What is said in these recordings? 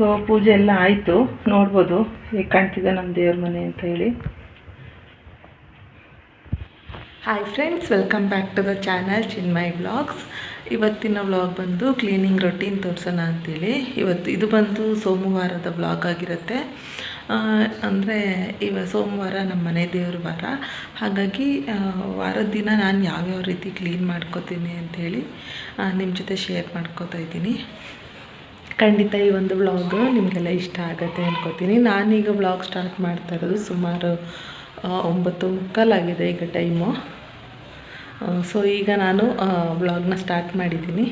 So ಪೂಜೆ ಎಲ್ಲ ಆಯಿತು. ನೋಡ್ಬೋದು ಹೇಗೆ ಕಾಣ್ತಿದೆ ನಮ್ಮ ದೇವ್ರ ಮನೆ ಅಂತ ಹೇಳಿ. Hi friends welcome back to the channel Chinmay vlogs ಇವತ್ತಿನ ವ್ಲಾಗ್ ಬಂದು ಕ್ಲೀನಿಂಗ್ ರೊಟೀನ್ ತೋರಿಸೋಣ ಅಂತೇಳಿ. ಇವತ್ತು ಇದು ಬಂದು ಸೋಮವಾರದ ವ್ಲಾಗ್ ಆಗಿರುತ್ತೆ. ಅಂದರೆ ಇವ ಸೋಮವಾರ ನಮ್ಮ ಮನೆ ದೇವ್ರ ವಾರ. ಹಾಗಾಗಿ ವಾರದ ದಿನ ನಾನು ಯಾವ್ಯಾವ ರೀತಿ ಕ್ಲೀನ್ ಮಾಡ್ಕೋತೀನಿ ಅಂಥೇಳಿ ನಿಮ್ಮ ಜೊತೆ ಶೇರ್ ಮಾಡ್ಕೋತಾ ಇದ್ದೀನಿ. ಖಂಡಿತ ಈ ಒಂದು ವ್ಲಾಗು ನಿಮಗೆಲ್ಲ ಇಷ್ಟ ಆಗುತ್ತೆ ಅನ್ಕೋತೀನಿ. ನಾನೀಗ ವ್ಲಾಗ್ ಸ್ಟಾರ್ಟ್ ಮಾಡ್ತಾ ಇರೋದು ಸುಮಾರು ಒಂಬತ್ತು ಮುಕ್ಕಾಲಾಗಿದೆ ಈಗ ಟೈಮು ಸೊ ಈಗ ನಾನು ವ್ಲಾಗ್ನ ಸ್ಟಾರ್ಟ್ ಮಾಡಿದ್ದೀನಿ.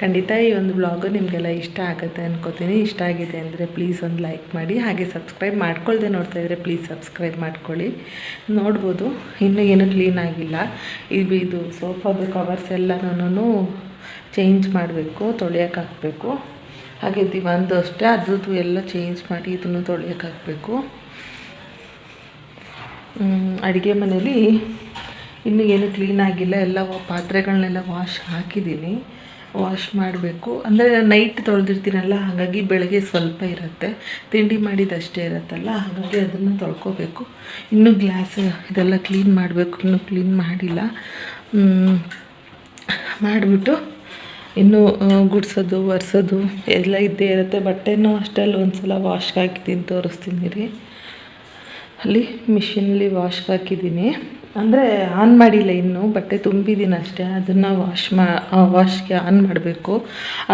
ಖಂಡಿತ ಈ ಒಂದು ವ್ಲಾಗು ನಿಮಗೆಲ್ಲ ಇಷ್ಟ ಆಗುತ್ತೆ ಅನ್ಕೋತೀನಿ. ಇಷ್ಟ ಆಗಿದೆ ಅಂದರೆ ಪ್ಲೀಸ್ ಒಂದು ಲೈಕ್ ಮಾಡಿ. ಹಾಗೆ ಸಬ್ಸ್ಕ್ರೈಬ್ ಮಾಡ್ಕೊಳ್ದೆ ನೋಡ್ತಾ ಇದ್ದರೆ ಪ್ಲೀಸ್ ಸಬ್ಸ್ಕ್ರೈಬ್ ಮಾಡ್ಕೊಳ್ಳಿ. ನೋಡ್ಬೋದು. ಇನ್ನೂ ಏನೂ ಕ್ಲೀನ್ ಆಗಿಲ್ಲ. ಇದು ಇದು ಸೋಫಾದ ಕವರ್ಸ್ ಎಲ್ಲನೂ ಚೇಂಜ್ ಮಾಡಬೇಕು, ತೊಳೆಯೋಕೆ ಹಾಕಬೇಕು. ಹಾಗೆ ದಿವಂದು ಅಷ್ಟೇ, ಅದ್ರದ್ದು ಎಲ್ಲ ಚೇಂಜ್ ಮಾಡಿ ಇದನ್ನು ತೊಳೆಯೋಕ್ಕಾಗಬೇಕು. ಅಡುಗೆ ಮನೇಲಿ ಇನ್ನೂ ಏನು ಕ್ಲೀನ್ ಆಗಿಲ್ಲ, ಎಲ್ಲ ಪಾತ್ರೆಗಳನ್ನೆಲ್ಲ ವಾಶ್ ಹಾಕಿದ್ದೀನಿ. ವಾಶ್ ಮಾಡಬೇಕು. ಅಂದರೆ ನೈಟ್ ತೊಳೆದಿರ್ತೀನಲ್ಲ, ಹಾಗಾಗಿ ಬೆಳಗ್ಗೆ ಸ್ವಲ್ಪ ಇರುತ್ತೆ. ತಿಂಡಿ ಮಾಡಿದಷ್ಟೇ ಇರುತ್ತಲ್ಲ, ಹಾಗಾಗಿ ಅದನ್ನು ತೊಳ್ಕೊಬೇಕು. ಇನ್ನೂ ಗ್ಲಾಸ್, ಇದೆಲ್ಲ ಕ್ಲೀನ್ ಮಾಡಬೇಕು. ಇನ್ನೂ ಕ್ಲೀನ್ ಮಾಡಿಲ್ಲ. ಮಾಡಿಬಿಟ್ಟು ಇನ್ನು ಗುಡಿಸೋದು, ಒರೆಸೋದು ಎಲ್ಲ ಇದ್ದೇ ಇರುತ್ತೆ. ಬಟ್ಟೆನೂ ಅಷ್ಟೇ ಅಲ್ಲಿ ಒಂದು ಸಲ ವಾಶ್ಗೆ ಹಾಕಿದ್ದೀನಿ ತೋರಿಸ್ತೀನಿ ರೀ. ಅಲ್ಲಿ ಮಿಷಿನಲ್ಲಿ ವಾಶ್ಗೆ ಹಾಕಿದ್ದೀನಿ. ಅಂದರೆ ಆನ್ ಮಾಡಿಲ್ಲ ಇನ್ನು, ಬಟ್ಟೆ ತುಂಬಿದ್ದೀನಿ ಅಷ್ಟೇ. ಅದನ್ನು ವಾಶ್ ಮಾ ವಾಶ್ಗೆ ಆನ್ ಮಾಡಬೇಕು.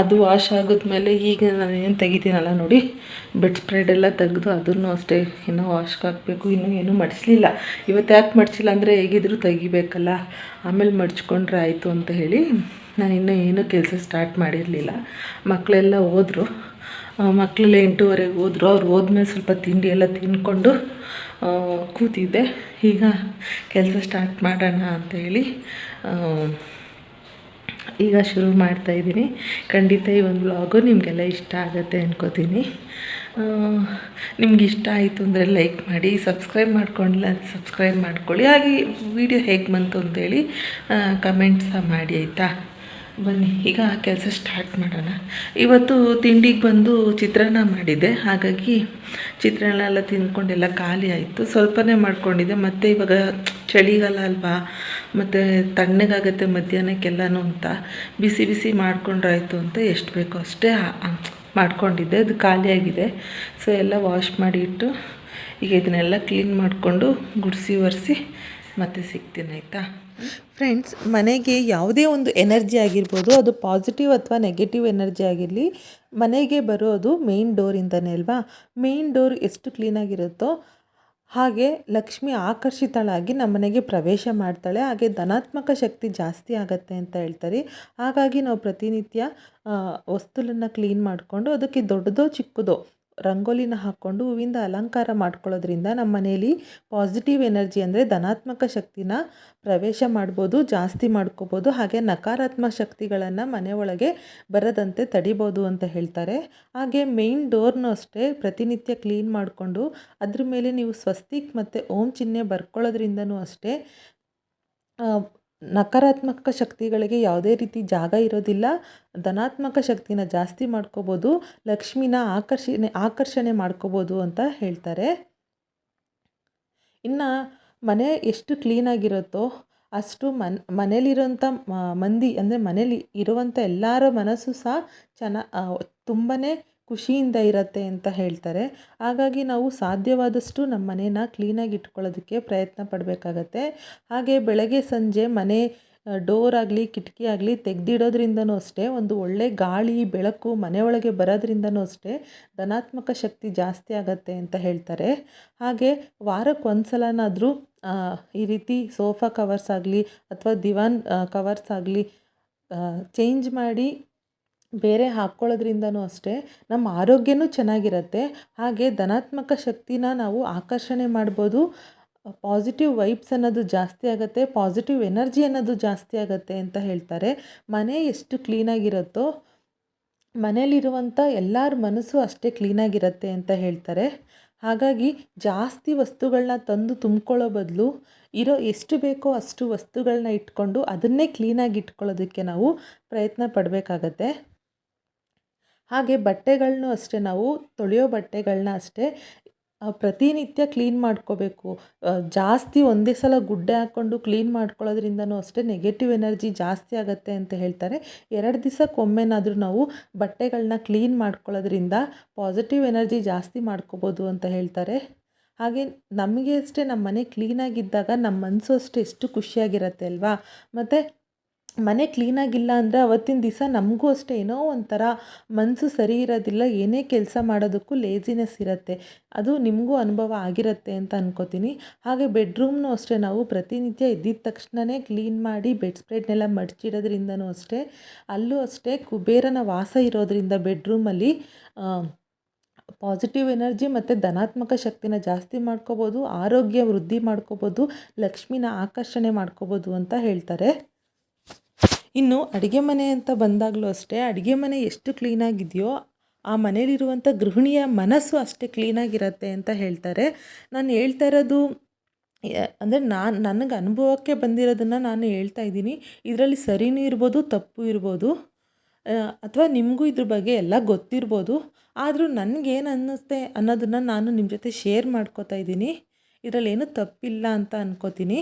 ಅದು ವಾಶ್ ಆಗಿದ್ಮೇಲೆ ಈಗ ನಾನು ಏನು ತೆಗಿತೀನಲ್ಲ ನೋಡಿ ಬೆಡ್ ಸ್ಪ್ರೆಡ್ ಎಲ್ಲ ತೆಗೆದು ಅದನ್ನು ಅಷ್ಟೇ ಇನ್ನು ವಾಶ್ಗೆ ಹಾಕಬೇಕು. ಇನ್ನೂ ಏನೂ ಮಡಿಸ್ಲಿಲ್ಲ. ಇವತ್ತು ಯಾಕೆ ಮಡಿಸಿಲ್ಲ ಅಂದರೆ ಹೇಗಿದ್ರು ತೆಗಿಬೇಕಲ್ಲ. ಆಮೇಲೆ ಮಡ್ಚ್ಕೊಂಡ್ರೆ ಆಯಿತು ಅಂತ ಹೇಳಿ. ನಾನು ಇನ್ನೂ ಏನೂ ಕೆಲಸ ಸ್ಟಾರ್ಟ್ ಮಾಡಿರಲಿಲ್ಲ. ಮಕ್ಕಳೆಲ್ಲ ಹೋದರು. ಮಕ್ಕಳೆಲ್ಲ ಎಂಟೂವರೆಗೆ ಹೋದರು. ಅವ್ರು ಹೋದ್ಮೇಲೆ ಸ್ವಲ್ಪ ತಿಂಡಿ ಎಲ್ಲ ತಿಂದ್ಕೊಂಡು ಕೂತಿದ್ದೆ. ಈಗ ಕೆಲಸ ಸ್ಟಾರ್ಟ್ ಮಾಡೋಣ ಅಂತೇಳಿ ಈಗ ಶುರು ಮಾಡ್ತಾ ಇದ್ದೀನಿ. ಖಂಡಿತ ಈ ಒಂದು ಬ್ಲಾಗು ನಿಮಗೆಲ್ಲ ಇಷ್ಟ ಆಗುತ್ತೆ ಅನ್ಕೋತೀನಿ. ನಿಮ್ಗೆ ಇಷ್ಟ ಆಯಿತು ಅಂದರೆ ಲೈಕ್ ಮಾಡಿ ಸಬ್ಸ್ಕ್ರೈಬ್ ಮಾಡ್ಕೊಂಡಿಲ್ಲ ಸಬ್ಸ್ಕ್ರೈಬ್ ಮಾಡ್ಕೊಳ್ಳಿ. ಹಾಗೆ ವಿಡಿಯೋ ಹೇಗೆ ಬಂತು ಅಂತೇಳಿ ಕಮೆಂಟ್ಸ ಮಾಡಿ ಆಯಿತಾ? ಬನ್ನಿ, ಈಗ ಕೆಲಸ ಸ್ಟಾರ್ಟ್ ಮಾಡೋಣ. ಇವತ್ತು ತಿಂಡಿಗೆ ಬಂದು ಚಿತ್ರಾನ್ನ ಮಾಡಿದ್ದೆ ಹಾಗಾಗಿ ಚಿತ್ರಾನ್ನ ಎಲ್ಲ ತಿಂದ್ಕೊಂಡೆಲ್ಲ ಖಾಲಿ ಆಯಿತು. ಸ್ವಲ್ಪನೇ ಮಾಡ್ಕೊಂಡಿದ್ದೆ. ಮತ್ತು ಇವಾಗ ಚಳಿಗಾಲ ಅಲ್ವಾ? ಮತ್ತು ತಣ್ಣಗಾಗತ್ತೆ ಮಧ್ಯಾಹ್ನಕ್ಕೆಲ್ಲನೂ ಅಂತ. ಬಿಸಿ ಬಿಸಿ ಮಾಡ್ಕೊಂಡ್ರಾಯ್ತು ಅಂತ ಎಷ್ಟು ಬೇಕೋ ಅಷ್ಟೇ ಮಾಡ್ಕೊಂಡಿದ್ದೆ. ಅದು ಖಾಲಿಯಾಗಿದೆ ಸೊ, ಎಲ್ಲ ವಾಶ್ ಮಾಡಿ ಇಟ್ಟು ಈಗ ಇದನ್ನೆಲ್ಲ ಕ್ಲೀನ್ ಮಾಡಿಕೊಂಡು ಗುಡಿಸಿ ಒರೆಸಿ ಮತ್ತೆ ಸಿಗ್ತೀನಿ, ಆಯಿತಾ? ಫ್ರೆಂಡ್ಸ್ ಮನೆಗೆ ಯಾವುದೇ ಒಂದು ಎನರ್ಜಿ ಆಗಿರ್ಬೋದು, ಅದು ಪಾಸಿಟಿವ್ ಅಥವಾ ನೆಗೆಟಿವ್ ಎನರ್ಜಿ ಆಗಿರಲಿ, ಮನೆಗೆ ಬರೋದು ಮೇನ್ ಡೋರಿಂದನೇ ಅಲ್ವಾ? ಮೇನ್ ಡೋರ್ ಎಷ್ಟು ಕ್ಲೀನಾಗಿರುತ್ತೋ ಹಾಗೆ ಲಕ್ಷ್ಮಿ ಆಕರ್ಷಿತಳಾಗಿ ನಮ್ಮ ಮನೆಗೆ ಪ್ರವೇಶ ಮಾಡ್ತಾಳೆ. ಹಾಗೆ ಧನಾತ್ಮಕ ಶಕ್ತಿ ಜಾಸ್ತಿ ಆಗತ್ತೆ ಅಂತ ಹೇಳ್ತಾರೆ. ಹಾಗಾಗಿ ನಾವು ಪ್ರತಿನಿತ್ಯ ವಸ್ತುಲನ್ನು ಕ್ಲೀನ್ ಮಾಡಿಕೊಂಡು, ಅದಕ್ಕೆ ದೊಡ್ಡದೋ ಚಿಕ್ಕದೋ ರಂಗೋಲಿನ ಹಾಕ್ಕೊಂಡು ಹೂವಿಂದ ಅಲಂಕಾರ ಮಾಡ್ಕೊಳ್ಳೋದ್ರಿಂದ ನಮ್ಮ ಮನೆಯಲ್ಲಿ ಪಾಸಿಟಿವ್ ಎನರ್ಜಿ ಅಂದರೆ ಧನಾತ್ಮಕ ಶಕ್ತಿನ ಪ್ರವೇಶ ಮಾಡ್ಬೋದು, ಜಾಸ್ತಿ ಮಾಡ್ಕೋಬೋದು, ಹಾಗೆ ನಕಾರಾತ್ಮಕ ಶಕ್ತಿಗಳನ್ನು ಮನೆ ಒಳಗೆ ಬರದಂತೆ ತಡಿಬೋದು ಅಂತ ಹೇಳ್ತಾರೆ. ಹಾಗೆ ಮೇನ್ ಡೋರ್ನೂ ಅಷ್ಟೇ ಪ್ರತಿನಿತ್ಯ ಕ್ಲೀನ್ ಮಾಡಿಕೊಂಡು ಅದ್ರ ಮೇಲೆ ನೀವು ಸ್ವಸ್ತಿಕ್ ಮತ್ತು ಓಂ ಚಿಹ್ನೆ ಬರ್ಕೊಳ್ಳೋದ್ರಿಂದನೂ ಅಷ್ಟೇ ನಕಾರಾತ್ಮಕ ಶಕ್ತಿಗಳಿಗೆ ಯಾವುದೇ ರೀತಿ ಜಾಗ ಇರೋದಿಲ್ಲ. ಧನಾತ್ಮಕ ಶಕ್ತಿನ ಜಾಸ್ತಿ ಮಾಡ್ಕೋಬೋದು, ಲಕ್ಷ್ಮಿನ ಆಕರ್ಷಣೆ ಆಕರ್ಷಣೆ ಮಾಡ್ಕೋಬೋದು ಅಂತ ಹೇಳ್ತಾರೆ. ಇನ್ನು ಮನೆ ಎಷ್ಟು ಕ್ಲೀನಾಗಿರುತ್ತೋ ಅಷ್ಟು ಮನ್ ಮನೇಲಿರೋಂಥ ಮಂದಿ, ಅಂದರೆ ಮನೇಲಿ ಇರುವಂಥ ಎಲ್ಲರ ಮನಸ್ಸು ಸಹ ಚೆನ್ನ ತುಂಬಾ ಖುಷಿಯಿಂದ ಇರತ್ತೆ ಅಂತ ಹೇಳ್ತಾರೆ. ಹಾಗಾಗಿ ನಾವು ಸಾಧ್ಯವಾದಷ್ಟು ನಮ್ಮ ಮನೇನ ಕ್ಲೀನಾಗಿ ಇಟ್ಕೊಳ್ಳೋದಕ್ಕೆ ಪ್ರಯತ್ನ ಪಡಬೇಕಾಗತ್ತೆ. ಹಾಗೆ ಬೆಳಗ್ಗೆ ಸಂಜೆ ಮನೆ ಡೋರ್ ಆಗಲಿ, ಕಿಟಕಿ ಆಗಲಿ ತೆಗೆದಿಡೋದ್ರಿಂದನೂ ಅಷ್ಟೇ, ಒಂದು ಒಳ್ಳೆ ಗಾಳಿ, ಬೆಳಕು ಮನೆಯೊಳಗೆ ಬರೋದ್ರಿಂದನೂ ಅಷ್ಟೇ ಧನಾತ್ಮಕ ಶಕ್ತಿ ಜಾಸ್ತಿ ಆಗತ್ತೆ ಅಂತ ಹೇಳ್ತಾರೆ. ಹಾಗೆ ವಾರಕ್ಕೆ ಒಂದು ಸಲನಾದರೂ ಈ ರೀತಿ ಸೋಫಾ ಕವರ್ಸ್ ಆಗಲಿ ಅಥವಾ ದಿವಾನ್ ಕವರ್ಸ್ ಆಗಲಿ ಚೇಂಜ್ ಮಾಡಿ ಬೇರೆ ಹಾಕ್ಕೊಳ್ಳೋದ್ರಿಂದನೂ ಅಷ್ಟೇ ನಮ್ಮ ಆರೋಗ್ಯನೂ ಚೆನ್ನಾಗಿರತ್ತೆ. ಹಾಗೆ ಧನಾತ್ಮಕ ಶಕ್ತಿನ ನಾವು ಆಕರ್ಷಣೆ ಮಾಡ್ಬೋದು. ಪಾಸಿಟಿವ್ ವೈಬ್ಸ್ ಅನ್ನೋದು ಜಾಸ್ತಿ ಆಗುತ್ತೆ, ಪಾಸಿಟಿವ್ ಎನರ್ಜಿ ಅನ್ನೋದು ಜಾಸ್ತಿ ಆಗುತ್ತೆ ಅಂತ ಹೇಳ್ತಾರೆ. ಮನೆ ಎಷ್ಟು ಕ್ಲೀನಾಗಿರುತ್ತೋ ಮನೇಲಿರುವಂಥ ಎಲ್ಲರ ಮನಸ್ಸು ಅಷ್ಟೇ ಕ್ಲೀನಾಗಿರುತ್ತೆ ಅಂತ ಹೇಳ್ತಾರೆ. ಹಾಗಾಗಿ ಜಾಸ್ತಿ ವಸ್ತುಗಳನ್ನ ತಂದು ತುಂಬ್ಕೊಳ್ಳೋ ಬದಲು ಇರೋ ಎಷ್ಟು ಬೇಕೋ ಅಷ್ಟು ವಸ್ತುಗಳನ್ನ ಇಟ್ಕೊಂಡು ಅದನ್ನೇ ಕ್ಲೀನಾಗಿ ಇಟ್ಕೊಳ್ಳೋದಕ್ಕೆ ನಾವು ಪ್ರಯತ್ನ ಪಡಬೇಕಾಗತ್ತೆ. ಹಾಗೆ ಬಟ್ಟೆಗಳನ್ನೂ ಅಷ್ಟೇ, ನಾವು ತೊಳೆಯೋ ಬಟ್ಟೆಗಳನ್ನ ಅಷ್ಟೇ ಪ್ರತಿನಿತ್ಯ ಕ್ಲೀನ್ ಮಾಡ್ಕೋಬೇಕು. ಜಾಸ್ತಿ ಒಂದೇ ಸಲ ಗುಡ್ಡೆ ಹಾಕ್ಕೊಂಡು ಕ್ಲೀನ್ ಮಾಡ್ಕೊಳ್ಳೋದ್ರಿಂದನೂ ಅಷ್ಟೇ ನೆಗೆಟಿವ್ ಎನರ್ಜಿ ಜಾಸ್ತಿ ಆಗುತ್ತೆ ಅಂತ ಹೇಳ್ತಾರೆ. ಎರಡು ದಿವಸಕ್ಕೊಮ್ಮೆನಾದರೂ ನಾವು ಬಟ್ಟೆಗಳನ್ನ ಕ್ಲೀನ್ ಮಾಡ್ಕೊಳ್ಳೋದ್ರಿಂದ ಪಾಸಿಟಿವ್ ಎನರ್ಜಿ ಜಾಸ್ತಿ ಮಾಡ್ಕೋಬೋದು ಅಂತ ಹೇಳ್ತಾರೆ. ಹಾಗೆ ನಮಗೆ ಅಷ್ಟೇ ನಮ್ಮ ಮನೆ ಕ್ಲೀನಾಗಿದ್ದಾಗ ನಮ್ಮ ಮನಸ್ಸು ಅಷ್ಟೇ ಎಷ್ಟು ಖುಷಿಯಾಗಿರುತ್ತೆ ಅಲ್ವಾ? ಮತ್ತು ಮನೆ ಕ್ಲೀನಾಗಿಲ್ಲ ಅಂದರೆ ಅವತ್ತಿನ ದಿವಸ ನಮಗೂ ಅಷ್ಟೇ ಏನೋ ಒಂಥರ ಮನಸ್ಸು ಸರಿ ಇರೋದಿಲ್ಲ, ಏನೇ ಕೆಲಸ ಮಾಡೋದಕ್ಕೂ ಲೇಜಿನೆಸ್ ಇರುತ್ತೆ. ಅದು ನಿಮಗೂ ಅನುಭವ ಆಗಿರುತ್ತೆ ಅಂತ ಅನ್ಕೋತೀನಿ. ಹಾಗೆ ಬೆಡ್ರೂಮ್ನೂ ಅಷ್ಟೇ, ನಾವು ಪ್ರತಿನಿತ್ಯ ಇದ್ದಿದ್ದ ತಕ್ಷಣವೇ ಕ್ಲೀನ್ ಮಾಡಿ ಬೆಡ್ ಸ್ಪ್ರೆಡ್ನೆಲ್ಲ ಮಡಚಿಡೋದ್ರಿಂದನೂ ಅಷ್ಟೇ. ಅಲ್ಲೂ ಅಷ್ಟೇ ಕುಬೇರನ ವಾಸ ಇರೋದ್ರಿಂದ ಬೆಡ್ರೂಮಲ್ಲಿ ಪಾಸಿಟಿವ್ ಎನರ್ಜಿ ಮತ್ತು ಧನಾತ್ಮಕ ಶಕ್ತಿನ ಜಾಸ್ತಿ ಮಾಡ್ಕೋಬೋದು, ಆರೋಗ್ಯ ವೃದ್ಧಿ ಮಾಡ್ಕೋಬೋದು, ಲಕ್ಷ್ಮಿನ ಆಕರ್ಷಣೆ ಮಾಡ್ಕೋಬೋದು ಅಂತ ಹೇಳ್ತಾರೆ. ಇನ್ನು ಅಡುಗೆ ಮನೆ ಅಂತ ಬಂದಾಗಲೂ ಅಷ್ಟೇ, ಅಡುಗೆ ಮನೆ ಎಷ್ಟು ಕ್ಲೀನಾಗಿದೆಯೋ ಆ ಮನೇಲಿರುವಂಥ ಗೃಹಿಣಿಯ ಮನಸ್ಸು ಅಷ್ಟೇ ಕ್ಲೀನಾಗಿರತ್ತೆ ಅಂತ ಹೇಳ್ತಾರೆ. ನಾನು ಹೇಳ್ತಾ ಇರೋದು ಅಂದರೆ ನಾನು, ನನಗೆ ಅನುಭವಕ್ಕೆ ಬಂದಿರೋದನ್ನು ನಾನು ಹೇಳ್ತಾ ಇದ್ದೀನಿ. ಇದರಲ್ಲಿ ಸರಿನೂ ಇರ್ಬೋದು, ತಪ್ಪು ಇರ್ಬೋದು ಅಥವಾ ನಿಮಗೂ ಇದ್ರ ಬಗ್ಗೆ ಎಲ್ಲ ಗೊತ್ತಿರ್ಬೋದು. ಆದರೂ ನನಗೇನು ಅನ್ನಿಸುತ್ತೆ ಅನ್ನೋದನ್ನು ನಾನು ನಿಮ್ಮ ಜೊತೆ ಶೇರ್ ಮಾಡ್ಕೋತಾ ಇದ್ದೀನಿ. ಇದರಲ್ಲೇನು ತಪ್ಪಿಲ್ಲ ಅಂತ ಅನ್ಕೋತೀನಿ.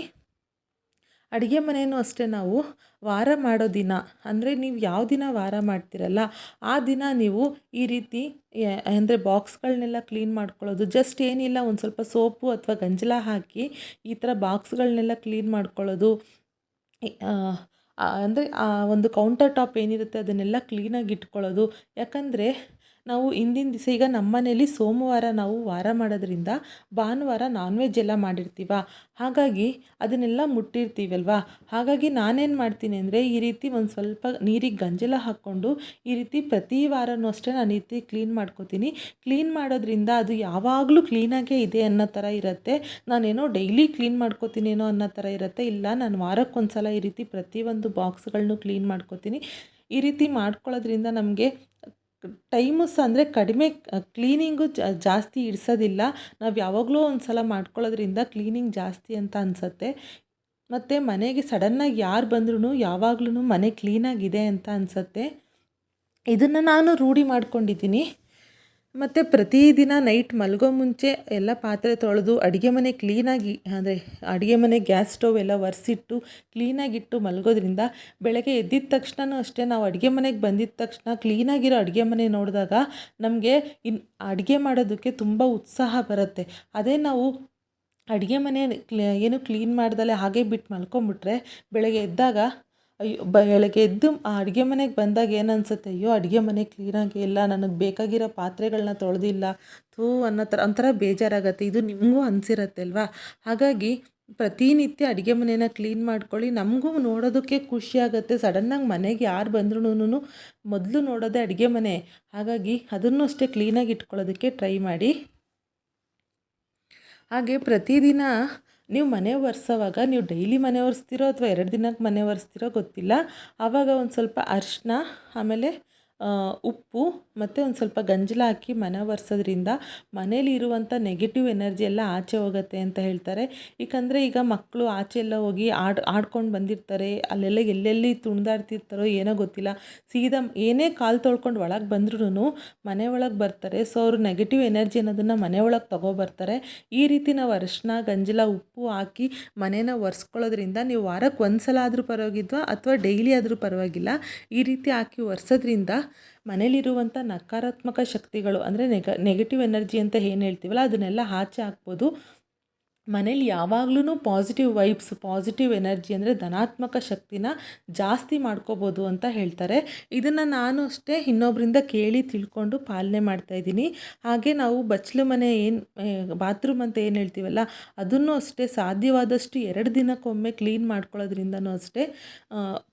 ಅಡುಗೆ ಮನೆಯೂ ಅಷ್ಟೇ ನಾವು ವಾರ ಮಾಡೋ ದಿನ. ಅಂದರೆ ನೀವು ಯಾವ ದಿನ ವಾರ ಮಾಡ್ತೀರಲ್ಲ, ಆ ದಿನ ನೀವು ಈ ರೀತಿ ಅಂದರೆ ಬಾಕ್ಸ್ಗಳನ್ನೆಲ್ಲ ಕ್ಲೀನ್ ಮಾಡ್ಕೊಳ್ಳೋದು. ಜಸ್ಟ್ ಏನಿಲ್ಲ, ಒಂದು ಸ್ವಲ್ಪ ಸೋಪು ಅಥವಾ ಗಂಜಲ ಹಾಕಿ ಈ ಥರ ಬಾಕ್ಸ್ಗಳನ್ನೆಲ್ಲ ಕ್ಲೀನ್ ಮಾಡ್ಕೊಳ್ಳೋದು. ಅಂದರೆ ಆ ಒಂದು ಕೌಂಟರ್ ಟಾಪ್ ಏನಿರುತ್ತೆ ಅದನ್ನೆಲ್ಲ ಕ್ಲೀನಾಗಿ ಇಟ್ಕೊಳ್ಳೋದು. ಯಾಕಂದರೆ ನಾವು ಹಿಂದಿನ ದಿವಸ ಈಗ ನಮ್ಮ ಮನೇಲಿ ಸೋಮವಾರ ನಾವು ವಾರ ಮಾಡೋದ್ರಿಂದ ಭಾನುವಾರ ನಾನ್ ವೆಜ್ ಎಲ್ಲ ಮಾಡಿರ್ತೀವ. ಹಾಗಾಗಿ ಅದನ್ನೆಲ್ಲ ಮುಟ್ಟಿರ್ತೀವಲ್ವಾ? ಹಾಗಾಗಿ ನಾನೇನು ಮಾಡ್ತೀನಿ ಅಂದರೆ ಈ ರೀತಿ ಒಂದು ಸ್ವಲ್ಪ ನೀರಿಗೆ ಗಂಜಲ ಹಾಕ್ಕೊಂಡು ಈ ರೀತಿ ಪ್ರತಿ ವಾರನೂ ಅಷ್ಟೇ ನಾನು ಈ ರೀತಿ ಕ್ಲೀನ್ ಮಾಡ್ಕೋತೀನಿ. ಕ್ಲೀನ್ ಮಾಡೋದ್ರಿಂದ ಅದು ಯಾವಾಗಲೂ ಕ್ಲೀನಾಗೇ ಇದೆ ಅನ್ನೋ ಥರ ಇರುತ್ತೆ. ನಾನೇನೋ ಡೈಲಿ ಕ್ಲೀನ್ ಮಾಡ್ಕೋತೀನೇನೋ ಅನ್ನೋ ಥರ ಇರುತ್ತೆ. ಇಲ್ಲ, ನಾನು ವಾರಕ್ಕೊಂದ್ಸಲ ಈ ರೀತಿ ಪ್ರತಿಯೊಂದು ಬಾಕ್ಸ್ಗಳನ್ನೂ ಕ್ಲೀನ್ ಮಾಡ್ಕೋತೀನಿ. ಈ ರೀತಿ ಮಾಡ್ಕೊಳ್ಳೋದ್ರಿಂದ ನಮಗೆ ಟೈಮು ಸಹ ಅಂದರೆ ಕಡಿಮೆ ಕ್ಲೀನಿಂಗು ಜಾಸ್ತಿ ಇಡಿಸೋದಿಲ್ಲ. ನಾವು ಯಾವಾಗಲೂ ಒಂದು ಸಲ ಮಾಡ್ಕೊಳ್ಳೋದ್ರಿಂದ ಕ್ಲೀನಿಂಗ್ ಜಾಸ್ತಿ ಅಂತ ಅನಿಸತ್ತೆ. ಮತ್ತು ಮನೆಗೆ ಸಡನ್ನಾಗಿ ಯಾರು ಬಂದ್ರೂ ಯಾವಾಗ್ಲೂ ಮನೆ ಕ್ಲೀನಾಗಿದೆ ಅಂತ ಅನಿಸತ್ತೆ. ಇದನ್ನು ನಾನು ರೂಢಿ ಮಾಡ್ಕೊಂಡಿದ್ದೀನಿ. ಮತ್ತು ಪ್ರತಿದಿನ ನೈಟ್ ಮಲಗೋ ಮುಂಚೆ ಎಲ್ಲ ಪಾತ್ರೆ ತೊಳೆದು ಅಡುಗೆ ಮನೆ ಕ್ಲೀನಾಗಿ, ಅಂದರೆ ಅಡುಗೆ ಮನೆ ಗ್ಯಾಸ್ ಸ್ಟವ್ ಎಲ್ಲ ಒರೆಸಿಟ್ಟು ಕ್ಲೀನಾಗಿಟ್ಟು ಮಲಗೋದ್ರಿಂದ ಬೆಳಗ್ಗೆ ಎದ್ದಿದ ತಕ್ಷಣವೂ ಅಷ್ಟೇ ನಾವು ಅಡುಗೆ ಮನೆಗೆ ಬಂದಿದ್ದ ತಕ್ಷಣ ಕ್ಲೀನಾಗಿರೋ ಅಡುಗೆ ಮನೆ ನೋಡಿದಾಗ ನಮಗೆ ಇನ್ ಅಡುಗೆ ಮಾಡೋದಕ್ಕೆ ತುಂಬ ಉತ್ಸಾಹ ಬರುತ್ತೆ. ಅದೇ ನಾವು ಅಡುಗೆ ಮನೆ ಕ್ಲೀ ಏನು ಕ್ಲೀನ್ ಮಾಡ್ದಲೆ ಹಾಗೆ ಬಿಟ್ಟು ಮಲ್ಕೊಂಬಿಟ್ರೆ ಬೆಳಗ್ಗೆ ಎದ್ದಾಗ ಅಯ್ಯೋ ಬೆಳಗ್ಗೆ ಎದ್ದು ಆ ಅಡುಗೆ ಮನೆಗೆ ಬಂದಾಗ ಏನು ಅನಿಸುತ್ತೆ? ಅಯ್ಯೋ, ಅಡುಗೆ ಮನೆ ಕ್ಲೀನಾಗೇ ಇಲ್ಲ, ನನಗೆ ಬೇಕಾಗಿರೋ ಪಾತ್ರೆಗಳನ್ನ ತೊಳೆದಿಲ್ಲ. ಥೂ ಅನ್ನೋ ಥರ, ಒಂಥರ ಬೇಜಾರಾಗತ್ತೆ. ಇದು ನಿಮಗೂ ಅನಿಸಿರತ್ತೆ ಅಲ್ವಾ ಹಾಗಾಗಿ ಪ್ರತಿನಿತ್ಯ ಅಡುಗೆ ಮನೆನ ಕ್ಲೀನ್ ಮಾಡ್ಕೊಳ್ಳಿ. ನಮಗೂ ನೋಡೋದಕ್ಕೆ ಖುಷಿಯಾಗುತ್ತೆ ಸಡನ್ನಾಗಿ ಮನೆಗೆ ಯಾರು ಬಂದ್ರೂ ಮೊದಲು ನೋಡೋದೇ ಅಡುಗೆ ಮನೆ. ಹಾಗಾಗಿ ಅದನ್ನು ಅಷ್ಟೇ ಕ್ಲೀನಾಗಿ ಇಟ್ಕೊಳ್ಳೋದಕ್ಕೆ ಟ್ರೈ ಮಾಡಿ. ಹಾಗೆ ಪ್ರತಿದಿನ ನೀವು ಮನೆ ಒರೆಸೋವಾಗ ನೀವು ಡೈಲಿ ಮನೆ ಒರೆಸ್ತೀರೋ ಅಥವಾ ಎರಡು ದಿನಕ್ಕೆ ಮನೆ ಒರೆಸ್ತೀರೋ ಗೊತ್ತಿಲ್ಲ. ಆವಾಗ ಒಂದು ಸ್ವಲ್ಪ ಅರಿಶಿನ ಆಮೇಲೆ ಉಪ್ಪು ಮತ್ತು ಒಂದು ಸ್ವಲ್ಪ ಗಂಜಲ ಹಾಕಿ ಮನೆ ಒರೆಸೋದ್ರಿಂದ ಮನೇಲಿ ಇರುವಂಥ ನೆಗೆಟಿವ್ ಎನರ್ಜಿ ಎಲ್ಲ ಆಚೆ ಹೋಗುತ್ತೆ ಅಂತ ಹೇಳ್ತಾರೆ. ಏಕೆಂದರೆ ಈಗ ಮಕ್ಕಳು ಆಚೆ ಎಲ್ಲ ಹೋಗಿ ಆಡ್, ಆಡ್ಕೊಂಡು ಬಂದಿರ್ತಾರೆ. ಅಲ್ಲೆಲ್ಲ ಎಲ್ಲೆಲ್ಲಿ ತುಣ್ದಾಡ್ತಿರ್ತಾರೋ ಏನೋ ಗೊತ್ತಿಲ್ಲ. ಸೀದಾ ಏನೇ ಕಾಲು ತೊಳ್ಕೊಂಡು ಒಳಗೆ ಬಂದ್ರೂ ಮನೆ ಒಳಗೆ ಬರ್ತಾರೆ. ಸೊ ಅವರು ನೆಗೆಟಿವ್ ಎನರ್ಜಿ ಅನ್ನೋದನ್ನು ಮನೆ ಒಳಗೆ ತೊಗೊಬರ್ತಾರೆ ಈ ರೀತಿ ನಾವು ಅರಿಶಿನ ಗಂಜಲ, ಉಪ್ಪು ಹಾಕಿ ಮನೇನ ಒರೆಸ್ಕೊಳ್ಳೋದ್ರಿಂದ ನೀವು ವಾರಕ್ಕೆ ಒಂದು ಸಲ ಆದರೂ ಪರವಾಗಿದ್ವಾ ಅಥವಾ ಡೈಲಿ ಆದರೂ ಪರವಾಗಿಲ್ಲ. ಈ ರೀತಿ ಹಾಕಿ ಒರೆಸೋದ್ರಿಂದ ಮನೇಲಿರುವಂಥ ನಕಾರಾತ್ಮಕ ಶಕ್ತಿಗಳು ಅಂದರೆ ನೆಗ ನೆಗೆಟಿವ್ ಎನರ್ಜಿ ಅಂತ ಏನು ಹೇಳ್ತೀವಲ್ಲ ಅದನ್ನೆಲ್ಲ ಆಚೆ ಹಾಕ್ಬೋದು. ಮನೇಲಿ ಯಾವಾಗ್ಲೂ ಪಾಸಿಟಿವ್ ವೈಬ್ಸ್ ಪಾಸಿಟಿವ್ ಎನರ್ಜಿ ಅಂದರೆ ಧನಾತ್ಮಕ ಶಕ್ತಿನ ಜಾಸ್ತಿ ಮಾಡ್ಕೋಬೋದು ಅಂತ ಹೇಳ್ತಾರೆ. ಇದನ್ನು ನಾನು ಅಷ್ಟೇ ಇನ್ನೊಬ್ಬರಿಂದ ಕೇಳಿ ತಿಳ್ಕೊಂಡು ಪಾಲನೆ ಮಾಡ್ತಾ ಇದ್ದೀನಿ. ಹಾಗೆ ನಾವು ಬಚ್ಚಲು ಮನೆ ಏನು ಬಾತ್ರೂಮ್ ಅಂತ ಏನು ಹೇಳ್ತೀವಲ್ಲ, ಅದನ್ನು ಅಷ್ಟೇ ಸಾಧ್ಯವಾದಷ್ಟು ಎರಡು ದಿನಕ್ಕೊಮ್ಮೆ ಕ್ಲೀನ್ ಮಾಡ್ಕೊಳ್ಳೋದ್ರಿಂದನೂ ಅಷ್ಟೇ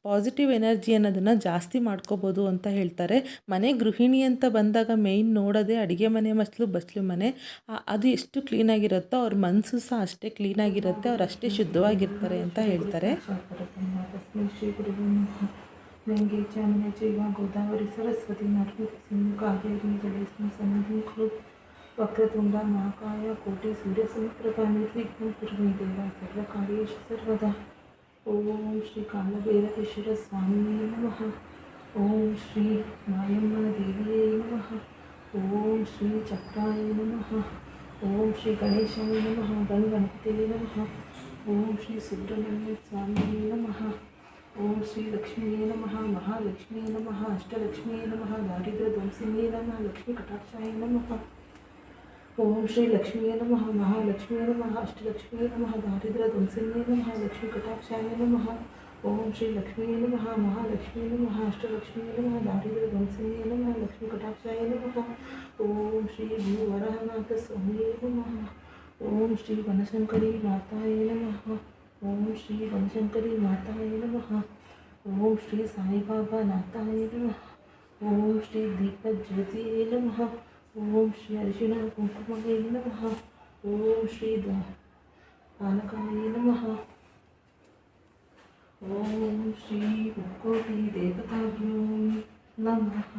ಪಾಸಿಟಿವ್ ಎನರ್ಜಿ ಅನ್ನೋದನ್ನು ಜಾಸ್ತಿ ಮಾಡ್ಕೋಬೋದು ಅಂತ ಹೇಳ್ತಾರೆ. ಮನೆ ಗೃಹಿಣಿ ಅಂತ ಬಂದಾಗ ಮೇಯ್ನ್ ನೋಡೋದೇ ಅಡುಗೆ ಮನೆ, ಮಚ್ಚಲು, ಬಚ್ಚಲು ಮನೆ. ಅದು ಎಷ್ಟು ಕ್ಲೀನಾಗಿರುತ್ತೋ ಅವ್ರ ಮನಸ್ಸು ಸಹ ಅಷ್ಟೇ ಕ್ಲೀನಾಗಿರುತ್ತೆ ಅವ್ರು ಅಷ್ಟೇ ಶುದ್ಧವಾಗಿರ್ತಾರೆ ಅಂತ ಹೇಳ್ತಾರೆ. ಗಂಗೆ ಚಾಮುಂಡಿ ಚೈವ ಗೋದಾವರಿ, ಸರಸ್ವತಿ ನರ್ಮದೆ ಸಿಂಧು ಕಾವೇರಿ ಸನ್ನಿಧಿಂ ಕುರು ವಕ್ರತುಂಡ, ಮಹಾಕಾಯ, ಕೋಟಿ, ಸೂರ್ಯ ಸಮಪ್ರಭಾ ನಿರ್ವಿಘ್ನಂ ಕುರು ಮೇ ದೇವ ಸರ್ವಕಾರ್ಯೇಷು ಸರ್ವದಾ. ಓಂ ಶ್ರೀ ಕಾಲಭೈರವೇಶ್ವರ ಸ್ವಾಮಿಯೇ ನಮಃ. ಓಂ ಶ್ರೀ ಮಾಯಮ್ಮ ದೇವಿಯೇ ನಮಃ. ಓಂ ಶ್ರೀ ಚಕ್ರಾಯ ನಮಃ. ಓಂ ಶ್ರೀ ಗಣೇಶಾಯ ನಮಃ ಗಣ ಗಣಪತಿಯೇ ನಮಃ ಓಂ ಶ್ರೀ ಸುಬ್ರಹ್ಮಣ್ಯ ಸ್ವಾಮಿಯೇ ನಮಃ ಓಂ ಶ್ರೀ ಲಕ್ಷ್ಮಿಯೇ ನಮಃ ಮಹಾಲಕ್ಷ್ಮಿಯೇ ನಮಃ ಅಷ್ಟಲಕ್ಷ್ಮಿಯೇ ನಮಃ ದಾರಿದ್ರ್ಯ ಧ್ವಂಸಿನಿಯೇ ನಮಃ ಲಕ್ಷ್ಮೀ ಕಟಾಕ್ಷಾಯ ನಮಃ ಓಂ ಶ್ರೀ ಲಕ್ಷ್ಮಿಯೇ ನಮಃ ಮಹಾಲಕ್ಷ್ಮಿಯೇ ನಮಃ ಅಷ್ಟಲಕ್ಷ್ಮಿಯೇ ನಮಃ ದಾರಿದ್ರ್ಯ ಧ್ವಂಸಿನಿಯೇ ನಮಃ ಲಕ್ಷ್ಮೀ ಕಟಾಕ್ಷಾಯ ನಮಃ ಓಂ ಶ್ರೀ ಲಕ್ಷ್ಮಿಯೇ ನಮಃ ಮಹಾಲಕ್ಷ್ಮಿಯೇ ನಮಃ ಅಷ್ಟಲಕ್ಷ್ಮಿಯೇ ನಮಃ ದಾರಿದ್ರ್ಯ ಧ್ವಂಸಿನಿಯೇ ನಮಃ ಲಕ್ಷ್ಮೀ ಕಟಾಕ್ಷಾಯ ನಮಃ ಓಂ ಶ್ರೀ ಭೂವರಹನಾಥ ಸ್ವಾಮಿಯೇ ನಮಃ ಓಂ ಶ್ರೀ ಬನಶಂಕರಿ ಮಾತಾಯೇ ನಮಃ ಓಂ ಶ್ರೀ ಬನಶಂಕರಿ ಮಾತಾಯೇ ನಮಃ ಓಂ ಶ್ರೀ ಸಾಯಿಬಾಬಾ ನಾಥಾಯ ನಮಃ ಓಂ ಶ್ರೀ ದೀಪಜ್ಯೋತಿಯೇ ನಮಃ ಓಂ ಶ್ರೀ ಅರಿಶಿಣ ಕುಂಕುಮಯೇ ನಮಃ ಓಂ ಶ್ರೀ ದ ಪಾಲಕಾಯ ನಮಃ ಓಂ ಶ್ರೀ ಮುಕ್ಕೋಟಿ ದೇವತಾಭ್ಯೋ ನಮಃ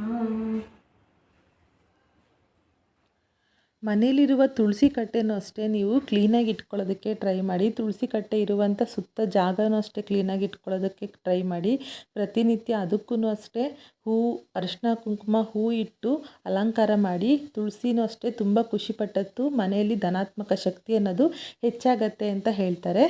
ಮನೇಲಿರುವ ತುಳಸಿ ಕಟ್ಟೆನೂ ಅಷ್ಟೇ, ನೀವು ಕ್ಲೀನಾಗಿ ಇಟ್ಕೊಳ್ಳೋದಕ್ಕೆ ಟ್ರೈ ಮಾಡಿ. ತುಳಸಿ ಕಟ್ಟೆ ಇರುವಂಥ ಸುತ್ತ ಜಾಗನೂ ಅಷ್ಟೇ ಕ್ಲೀನಾಗಿ ಇಟ್ಕೊಳ್ಳೋದಕ್ಕೆ ಟ್ರೈ ಮಾಡಿ. ಪ್ರತಿನಿತ್ಯ ಅದಕ್ಕೂ ಅಷ್ಟೇ ಹೂ ಅರಿಶಿನ ಕುಂಕುಮ, ಹೂ ಇಟ್ಟು ಅಲಂಕಾರ ಮಾಡಿ. ತುಳಸಿನೂ ಅಷ್ಟೇ ತುಂಬ ಖುಷಿಪಟ್ಟದ್ದು ಮನೆಯಲ್ಲಿ ಧನಾತ್ಮಕ ಶಕ್ತಿ ಅನ್ನೋದು ಹೆಚ್ಚಾಗತ್ತೆ ಅಂತ ಹೇಳ್ತಾರೆ.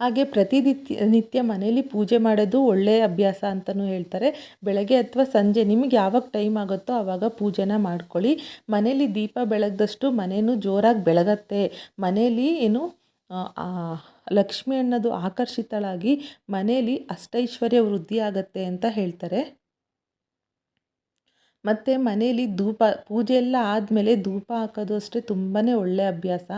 ಹಾಗೆ ಪ್ರತಿನಿತ್ಯ ನಿತ್ಯ ಮನೇಲಿ ಪೂಜೆ ಮಾಡೋದು ಒಳ್ಳೆಯ ಅಭ್ಯಾಸ ಅಂತಲೂ ಹೇಳ್ತಾರೆ. ಬೆಳಗ್ಗೆ ಅಥವಾ ಸಂಜೆ ನಿಮಗೆ ಯಾವಾಗ ಟೈಮ್ ಆಗುತ್ತೋ ಆವಾಗ ಪೂಜೆನ ಮಾಡ್ಕೊಳ್ಳಿ. ಮನೇಲಿ ದೀಪ ಬೆಳಗ್ದಷ್ಟು ಮನೆಯೂ ಜೋರಾಗಿ ಬೆಳಗತ್ತೆ. ಮನೇಲಿ ಏನು ಲಕ್ಷ್ಮಿ ಅನ್ನೋದು ಆಕರ್ಷಿತಳಾಗಿ ಮನೇಲಿ ಅಷ್ಟೈಶ್ವರ್ಯ ವೃದ್ಧಿ ಆಗತ್ತೆ ಅಂತ ಹೇಳ್ತಾರೆ. ಮತ್ತು ಮನೆಯಲ್ಲಿ ಧೂಪ, ಪೂಜೆ ಎಲ್ಲ ಆದಮೇಲೆ ಧೂಪ ಹಾಕೋದು ಅಷ್ಟೇ ತುಂಬಾ ಒಳ್ಳೆಯ ಅಭ್ಯಾಸ.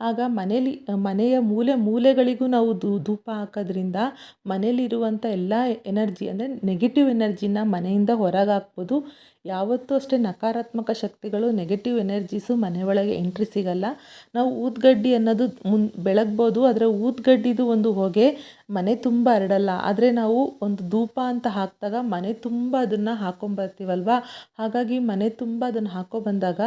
ಆಗ ಮನೇಲಿ, ಮನೆಯ ಮೂಲೆ, ಮೂಲೆಗಳಿಗೂ ನಾವು ಧೂಪ ಹಾಕೋದ್ರಿಂದ ಮನೇಲಿರುವಂಥ ಎಲ್ಲ ಎನರ್ಜಿ, ಅಂದರೆ ನೆಗೆಟಿವ್ ಎನರ್ಜಿನ ಮನೆಯಿಂದ ಹೊರಗೆ ಹಾಕ್ಬೋದು ಯಾವತ್ತೂ ಅಷ್ಟೇ ನಕಾರಾತ್ಮಕ ಶಕ್ತಿಗಳು ನೆಗೆಟಿವ್ ಎನರ್ಜೀಸು ಒಳಗೆ ಎಂಟ್ರಿ ಸಿಗಲ್ಲ. ನಾವು ಊದ್ಗಡ್ಡಿ ಅನ್ನೋದು ಮುನ್, ಬೆಳಗ್ಬೋದು, ಆದರೆ ಊದ್ಗಡ್ಡಿದು ಒಂದು ಹೊಗೆ ಮನೆ ತುಂಬ ಹರಡಲ್ಲ. ಆದರೆ ನಾವು ಒಂದು ಧೂಪ ಅಂತ ಹಾಕಿದಾಗ ಮನೆ ತುಂಬ ಅದನ್ನು ಹಾಕೊಂಬರ್ತೀವಲ್ವ? ಹಾಗಾಗಿ ಮನೆ ತುಂಬ ಅದನ್ನು ಹಾಕೊಬಂದಾಗ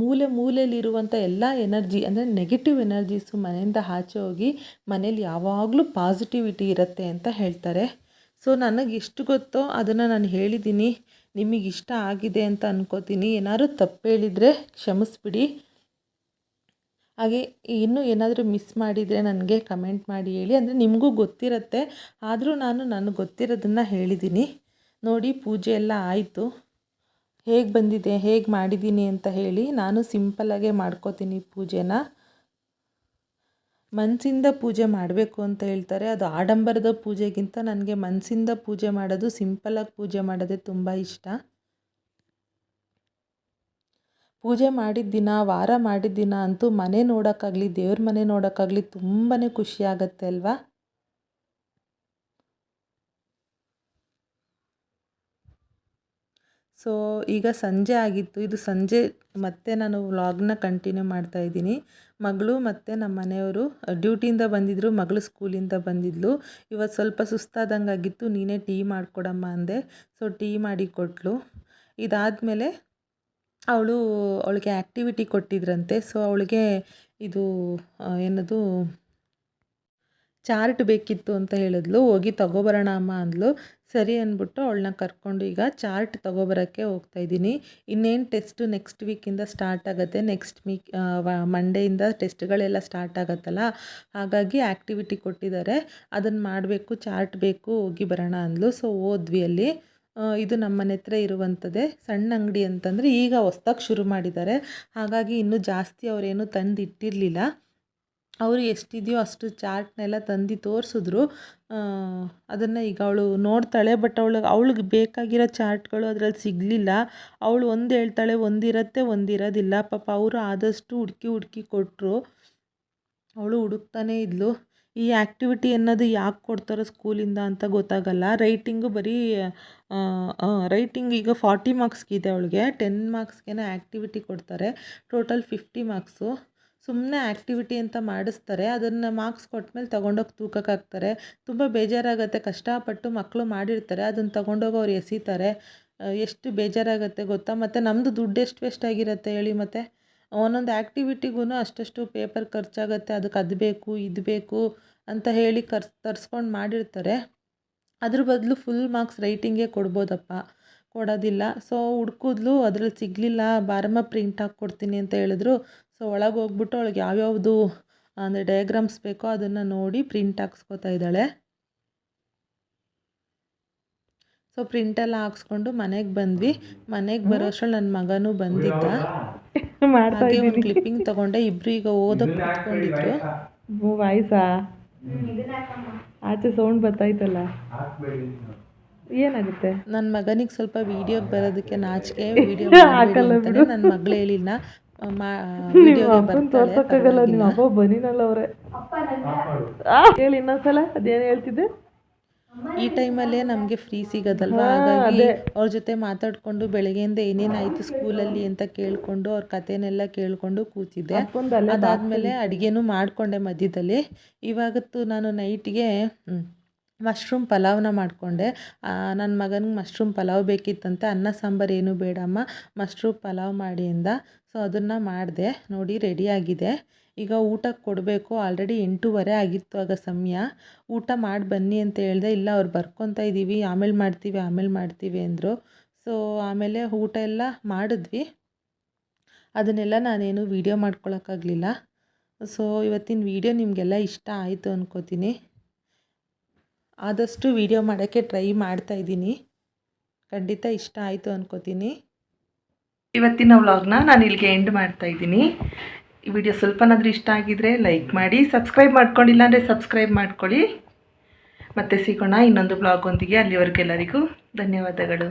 ಮೂಲೆ ಮೂಲೆಯಲ್ಲಿರುವಂಥ ಎಲ್ಲ ಎನರ್ಜಿ ಅಂದರೆ ನೆಗೆಟಿವ್ ಎನರ್ಜೀಸು ಮನೆಯಿಂದ ಆಚೆ ಹೋಗಿ ಮನೇಲಿ ಯಾವಾಗಲೂ ಪಾಸಿಟಿವಿಟಿ ಇರುತ್ತೆ ಅಂತ ಹೇಳ್ತಾರೆ. ಸೊ ನನಗೆ ಎಷ್ಟು ಗೊತ್ತೋ ಅದನ್ನು ನಾನು ಹೇಳಿದ್ದೀನಿ. ನಿಮಗೆ ಇಷ್ಟ ಆಗಿದೆ ಅಂತ ಅನ್ಕೋತೀನಿ. ಏನಾದರೂ ತಪ್ಪು ಹೇಳಿದರೆ ಕ್ಷಮಿಸ್ಬಿಡಿ. ಹಾಗೆ ಇನ್ನೂ ಏನಾದರೂ ಮಿಸ್ ಮಾಡಿದರೆ ನನಗೆ ಕಮೆಂಟ್ ಮಾಡಿ ಹೇಳಿ. ಅಂದರೆ ನಿಮಗೂ ಗೊತ್ತಿರುತ್ತೆ. ಆದರೂ ನಾನು ನನಗೆ ಗೊತ್ತಿರೋದನ್ನು ಹೇಳಿದ್ದೀನಿ ನೋಡಿ, ಪೂಜೆ ಎಲ್ಲ ಆಯಿತು. ಹೇಗೆ ಬಂದಿದೆ, ಹೇಗೆ ಮಾಡಿದ್ದೀನಿ ಅಂತ ಹೇಳಿ ನಾನು ಸಿಂಪಲ್ಲಾಗೆ ಮಾಡ್ಕೋತೀನಿ ಪೂಜೆನ. ಮನಸ್ಸಿಂದ ಪೂಜೆ ಮಾಡಬೇಕು ಅಂತ ಹೇಳ್ತಾರೆ. ಅದು ಆಡಂಬರದ ಪೂಜೆಗಿಂತ ನನಗೆ ಮನಸ್ಸಿಂದ ಪೂಜೆ ಮಾಡೋದು ಸಿಂಪಲ್ಲಾಗಿ ಪೂಜೆ ಮಾಡೋದೇ ತುಂಬ ಇಷ್ಟ. ಪೂಜೆ ಮಾಡಿದ ದಿನ ವಾರ ಮಾಡಿದ ದಿನ ಅಂತೂ ಮನೆ ನೋಡೋಕ್ಕಾಗಲಿ, ದೇವ್ರ ಮನೆ ನೋಡೋಕ್ಕಾಗಲಿ ತುಂಬಾ ಖುಷಿ ಅಲ್ವಾ? ಸೊ ಈಗ ಸಂಜೆ ಆಗಿತ್ತು. ಇದು ಸಂಜೆ ಮತ್ತೆ ನಾನು ವ್ಲಾಗ್ನ ಕಂಟಿನ್ಯೂ ಮಾಡ್ತಾ ಇದ್ದೀನಿ. ಮಗಳು ಮತ್ತು ನಮ್ಮ ಮನೆಯವರು ಡ್ಯೂಟಿಯಿಂದ ಬಂದಿದ್ದರು ಮಗಳು ಸ್ಕೂಲಿಂದ ಬಂದಿದ್ಲು. ಇವತ್ತು ಸ್ವಲ್ಪ ಸುಸ್ತಾದಂಗೆ ಆಗಿತ್ತು. ನೀನೇ ಟೀ ಮಾಡಿಕೊಡಮ್ಮ ಅಂದೆ. ಸೊ ಟೀ ಮಾಡಿ ಕೊಟ್ಟಳು ಇದಾದಮೇಲೆ ಅವಳು, ಅವಳಿಗೆ ಆ್ಯಕ್ಟಿವಿಟಿ ಕೊಟ್ಟಿದ್ರಂತೆ. ಸೊ ಅವಳಿಗೆ ಇದು ಏನದು ಚಾರ್ಟ್ ಬೇಕಿತ್ತು ಅಂತ ಹೇಳಿದ್ಲು, ಹೋಗಿ ತಗೋಬರೋಣ ಅಮ್ಮ ಅಂದ್ಲು. ಸರಿ ಅಂದ್ಬಿಟ್ಟು ಅವಳನ್ನ ಕರ್ಕೊಂಡು ಈಗ ಚಾರ್ಟ್ ತೊಗೊಬರೋಕ್ಕೆ ಹೋಗ್ತಾ ಇದ್ದೀನಿ. ಇನ್ನೇನು ಟೆಸ್ಟು ನೆಕ್ಸ್ಟ್ ವೀಕಿಂದ ಸ್ಟಾರ್ಟ್ ಆಗುತ್ತೆ. ನೆಕ್ಸ್ಟ್ ವೀಕ್ ಮಂಡೆಯಿಂದ ಟೆಸ್ಟ್ಗಳೆಲ್ಲ ಸ್ಟಾರ್ಟ್ ಆಗುತ್ತಲ್ಲ? ಹಾಗಾಗಿ ಆ್ಯಕ್ಟಿವಿಟಿ ಕೊಟ್ಟಿದ್ದಾರೆ. ಅದನ್ನು ಮಾಡಬೇಕು, ಚಾರ್ಟ್ ಬೇಕು, ಹೋಗಿ ಬರೋಣ ಅಂದ್ಲು. ಸೊ ಹೋದ್ವಿ ಅಲ್ಲಿ. ಇದು ನಮ್ಮ ಮನೆ ಹತ್ರ ಇರುವಂಥದ್ದೇ ಸಣ್ಣ ಅಂಗಡಿ ಅಂತಂದರೆ ಈಗ ಹೊಸ್ದಾಗಿ ಶುರು ಮಾಡಿದ್ದಾರೆ. ಹಾಗಾಗಿ ಇನ್ನೂ ಜಾಸ್ತಿ ಅವರೇನು ತಂದು ಇಟ್ಟಿರಲಿಲ್ಲ ಅವರು ಎಷ್ಟಿದೆಯೋ ಅಷ್ಟು ಚಾರ್ಟ್ನೆಲ್ಲ ತಂದು ತೋರಿಸಿದ್ರು. ಅದನ್ನು ಈಗ ಅವಳು ನೋಡ್ತಾಳೆ, ಬಟ್ ಅವಳು, ಅವಳಿಗೆ ಬೇಕಾಗಿರೋ ಚಾರ್ಟ್ಗಳು ಅದರಲ್ಲಿ ಸಿಗಲಿಲ್ಲ. ಅವಳು ಒಂದು ಹೇಳ್ತಾಳೆ ಒಂದಿರತ್ತೆ ಒಂದಿರೋದಿಲ್ಲ ಪಾಪ ಅವರು ಆದಷ್ಟು ಹುಡುಕಿ ಹುಡುಕಿ ಕೊಟ್ಟರು ಅವಳು ಹುಡುಕ್ತಾನೇ ಇದ್ಲು. ಈ ಆ್ಯಕ್ಟಿವಿಟಿ ಅನ್ನೋದು ಯಾಕೆ ಕೊಡ್ತಾರೋ ಸ್ಕೂಲಿಂದ ಅಂತ ಗೊತ್ತಾಗಲ್ಲ. ರೈಟಿಂಗು ಬರೀ ರೈಟಿಂಗ್ ಈಗ ಫಾರ್ಟಿ ಮಾರ್ಕ್ಸ್ಗಿದೆ ಅವಳಿಗೆ. ಟೆನ್ ಮಾರ್ಕ್ಸ್ಗೇನೋ ಆ್ಯಕ್ಟಿವಿಟಿ ಕೊಡ್ತಾರೆ. Total fifty marks. ಸುಮ್ಮನೆ ಆ್ಯಕ್ಟಿವಿಟಿ ಅಂತ ಮಾಡಿಸ್ತಾರೆ. ಅದನ್ನು ಮಾರ್ಕ್ಸ್ ಕೊಟ್ಮೇಲೆ ತೊಗೊಂಡೋಗಿ ತೂಕಕ್ಕೆ ಹಾಕ್ತಾರೆ. ತುಂಬ ಬೇಜಾರಾಗುತ್ತೆ. ಕಷ್ಟಪಟ್ಟು ಮಕ್ಕಳು ಮಾಡಿರ್ತಾರೆ. ಅದನ್ನು ತೊಗೊಂಡೋಗಿ ಅವ್ರು ಎಸಿತಾರೆ. ಎಷ್ಟು ಬೇಜಾರಾಗುತ್ತೆ ಗೊತ್ತಾ? ಮತ್ತು ನಮ್ಮದು ದುಡ್ಡು ಎಷ್ಟು ವೇಸ್ಟ್ ಆಗಿರುತ್ತೆ ಹೇಳಿ ಮತ್ತು? ಒಂದೊಂದು ಆ್ಯಕ್ಟಿವಿಟಿಗೂ ಅಷ್ಟಷ್ಟು ಪೇಪರ್ ಖರ್ಚಾಗುತ್ತೆ. ಅದಕ್ಕೆ ಅದು ಬೇಕು, ಇದು ಬೇಕು ಅಂತ ಹೇಳಿ ಕರ್ಸ್, ತರ್ಸ್ಕೊಂಡು ಮಾಡಿರ್ತಾರೆ. ಅದ್ರ ಬದಲು ಫುಲ್ ಮಾರ್ಕ್ಸ್ ರೈಟಿಂಗೇ ಕೊಡ್ಬೋದಪ್ಪ. ಕೊಡೋದಿಲ್ಲ. ಸೊ ಹುಡ್ಕಿದ್ಲು ಅದ್ರಲ್ಲಿ ಸಿಗಲಿಲ್ಲ. ಬಾರಮ್ಮ ಪ್ರಿಂಟ್ ಹಾಕ್ಕೊಡ್ತೀನಿ ಅಂತ ಹೇಳಿದ್ರು. ಸೊ ಒಳಗೆ ಹೋಗ್ಬಿಟ್ಟು ಅವಳಿಗೆ ಯಾವ್ಯಾವುದು ಅಂದರೆ ಡಯಾಗ್ರಾಮ್ಸ್ ಬೇಕೋ ಅದನ್ನು ನೋಡಿ ಪ್ರಿಂಟ್ ಹಾಕ್ಸ್ಕೊತಾ ಇದ್ದಾಳೆ. ಸೊ ಪ್ರಿಂಟೆಲ್ಲ ಹಾಕ್ಸ್ಕೊಂಡು ಮನೆಗೆ ಬಂದ್ವಿ. ಮನೆಗೆ ಬರೋ ಅಷ್ಟ್ರಲ್ಲಿ ನನ್ನ ಮಗನೂ ಬಂದಿದ್ದ. ಹಾಗೆ ಒಂದು ಕ್ಲಿಪ್ಪಿಂಗ್ ತಗೊಂಡೆ. ಇಬ್ರು ಈಗ ಓದಕ್ಕೆ ಕೂತ್ಕೊಂಡಿದ್ರು. ವಾಯ್ಸಾ ಆಚೆ ಸೌಂಡ್ ಬರ್ತಾಯ್ತಲ್ಲ ಏನಾಗುತ್ತೆ? ನನ್ನ ಮಗನಿಗೆ ಸ್ವಲ್ಪ ವಿಡಿಯೋಗೆ ಬರೋದಕ್ಕೆ ನಾಚಿಕೆ. ವಿಡಿಯೋ ನನ್ನ ಮಗಳು ಹೇಳಿಲ್ಲ ತೋರ್ಸಕ್ಕಾಗಲ್ಲ ನಿಮ್ಮ ಅಪ್ಪ ಬನ್ನಿನಲ್ಲ ಅವ್ರೆ. ಹೇಳಿ ಇನ್ನೊಂದ್ಸಲ ಅದೇನು ಹೇಳ್ತಿದ್ದೆ? ಈ ಟೈಮಲ್ಲೇ ನಮಗೆ ಫ್ರೀ ಸಿಗೋದಲ್ವಾ? ಹಾಗಾಗಿ ಅವ್ರ ಜೊತೆ ಮಾತಾಡ್ಕೊಂಡು ಬೆಳಗ್ಗೆಯಿಂದ ಏನೇನಾಯಿತು ಸ್ಕೂಲಲ್ಲಿ ಅಂತ ಕೇಳಿಕೊಂಡು ಅವ್ರ ಕಥೆನೆಲ್ಲ ಕೇಳಿಕೊಂಡು ಕೂತಿದ್ದೆ. ಅದಾದಮೇಲೆ ಅಡುಗೆನೂ ಮಾಡಿಕೊಂಡೆ ಮಧ್ಯದಲ್ಲಿ. ಇವಾಗತ್ತು ನಾನು ನೈಟ್ಗೆ ಮಶ್ರೂಮ್ ಪಲಾವ್ನ ಮಾಡಿಕೊಂಡೆ. ನನ್ನ ಮಗನಿಗೆ ಮಶ್ರೂಮ್ ಪಲಾವ್ ಬೇಕಿತ್ತಂತೆ, ಅನ್ನ, ಸಾಂಬಾರು ಏನೂ ಬೇಡಮ್ಮ, ಮಶ್ರೂಮ್ ಪಲಾವ್ ಮಾಡಿ ಅಂದ. ಸೊ, ಅದನ್ನು ಮಾಡಿದೆ. ನೋಡಿ ರೆಡಿಯಾಗಿದೆ ಈಗ ಊಟಕ್ಕೆ ಕೊಡಬೇಕು. ಆಲ್ರೆಡಿ ಎಂಟೂವರೆ ಆಗಿತ್ತು ಆಗ ಸಮಯ. ಊಟ ಮಾಡಿ ಬನ್ನಿ ಅಂತ ಹೇಳಿದೆ, ಇಲ್ಲ ಅವ್ರು ಬರ್ಕೊತಾ ಇದ್ದೀವಿ ಆಮೇಲೆ ಮಾಡ್ತೀವಿ ಆಮೇಲೆ ಮಾಡ್ತೀವಿ ಅಂದರು. ಸೊ, ಆಮೇಲೆ ಊಟ ಎಲ್ಲ ಮಾಡಿದ್ವಿ. ಅದನ್ನೆಲ್ಲ ನಾನೇನು ವೀಡಿಯೋ ಮಾಡ್ಕೊಳಕ್ಕಾಗಲಿಲ್ಲ ಸೊ, ಇವತ್ತಿನ ವೀಡಿಯೋ ನಿಮಗೆಲ್ಲ ಇಷ್ಟ ಆಯಿತು ಅನ್ಕೋತೀನಿ. ಆದಷ್ಟು ವಿಡಿಯೋ ಮಾಡೋಕ್ಕೆ ಟ್ರೈ ಮಾಡ್ತಾ ಇದ್ದೀನಿ. ಖಂಡಿತ ಇಷ್ಟ ಆಯಿತು ಅನ್ಕೋತೀನಿ. ಇವತ್ತಿನ ವ್ಲಾಗ್ನ ನಾನು ಇಲ್ಲಿಗೆ ಎಂಡ್ ಮಾಡ್ತಾ ಇದ್ದೀನಿ. ಈ ವಿಡಿಯೋ ಸ್ವಲ್ಪನಾದರೂ ಇಷ್ಟ ಆಗಿದ್ರೆ ಲೈಕ್ ಮಾಡಿ ಸಬ್ಸ್ಕ್ರೈಬ್ ಮಾಡ್ಕೊಂಡಿಲ್ಲ ಅಂದರೆ ಸಬ್ಸ್ಕ್ರೈಬ್ ಮಾಡ್ಕೊಳ್ಳಿ. ಮತ್ತೆ ಸಿಗೋಣ ಇನ್ನೊಂದು ಬ್ಲಾಗ್ ಒಂದಿಗೆ ಅಲ್ಲಿವರೆಗೆಲ್ಲರಿಗೂ ಧನ್ಯವಾದಗಳು.